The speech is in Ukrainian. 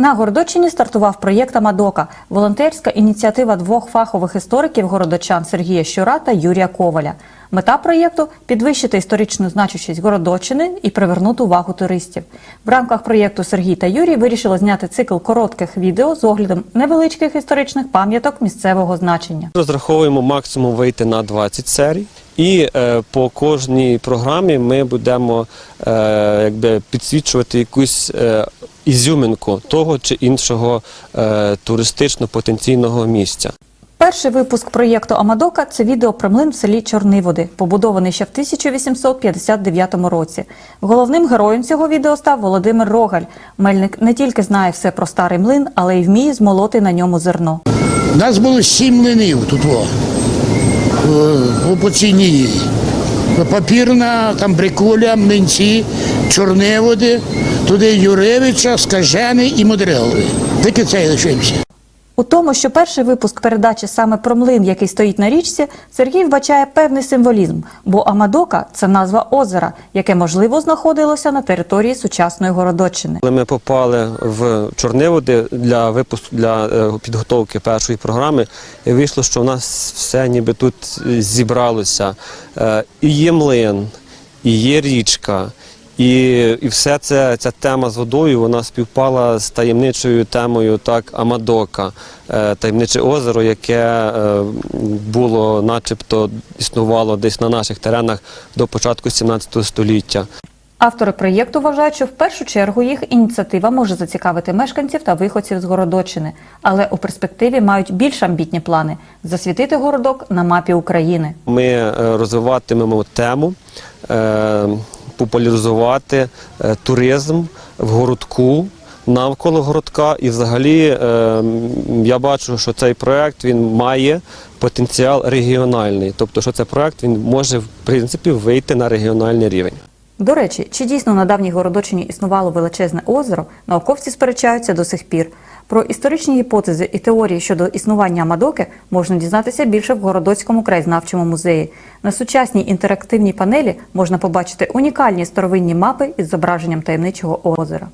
На Городочині стартував проєкт Амадока волонтерська ініціатива двох фахових істориків городочан Сергія Щура та Юрія Коваля. Мета проєкту підвищити історичну значущість Городочини і привернути увагу туристів. В рамках проєкту Сергій та Юрій вирішили зняти цикл коротких відео з оглядом невеличких історичних пам'яток місцевого значення. Розраховуємо максимум вийти на 20 серій. І е, по кожній програмі ми будемо е, підсвічувати якусь е, ізюминку того чи іншого е, туристично-потенційного місця. Перший випуск проєкту Амадока це відео про млин в селі Чорниводи, побудований ще в 1859 році. Головним героєм цього відео став Володимир Рогаль. Мельник не тільки знає все про старий млин, але й вміє змолоти на ньому зерно. У нас було сім млинів тут во, в- по цій нії. Папірна, там брикуля, млинці, чорниводи, туди Юревича, Скажений і Мудрилові. Тільки цей лишився. У тому, що перший випуск передачі саме про млин, який стоїть на річці, Сергій вбачає певний символізм, бо Амадока це назва озера, яке можливо знаходилося на території сучасної Городоччини. Коли ми попали в Чорниводи для випуску для е, підготовки першої програми, і вийшло, що у нас все ніби тут зібралося. Е, І є млин, і є річка. І, і все це ця тема з водою вона співпала з таємничою темою так Амадока, е, таємниче озеро, яке е, було, начебто, існувало десь на наших теренах до початку 17 століття. Автори проєкту вважають, що в першу чергу їх ініціатива може зацікавити мешканців та виходців з Городоччини, але у перспективі мають більш амбітні плани засвітити городок на мапі України. Ми е, розвиватимемо тему, е, популяризувати е, туризм в городку. Навколо городка, і взагалі е, я бачу, що цей проект він має потенціал регіональний. Тобто, що цей проект він може в принципі вийти на регіональний рівень. До речі, чи дійсно на давній Городочині існувало величезне озеро, науковці сперечаються до сих пір. Про історичні гіпотези і теорії щодо існування Мадоки можна дізнатися більше в Городоцькому краєзнавчому музеї. На сучасній інтерактивній панелі можна побачити унікальні старовинні мапи із зображенням таємничого озера.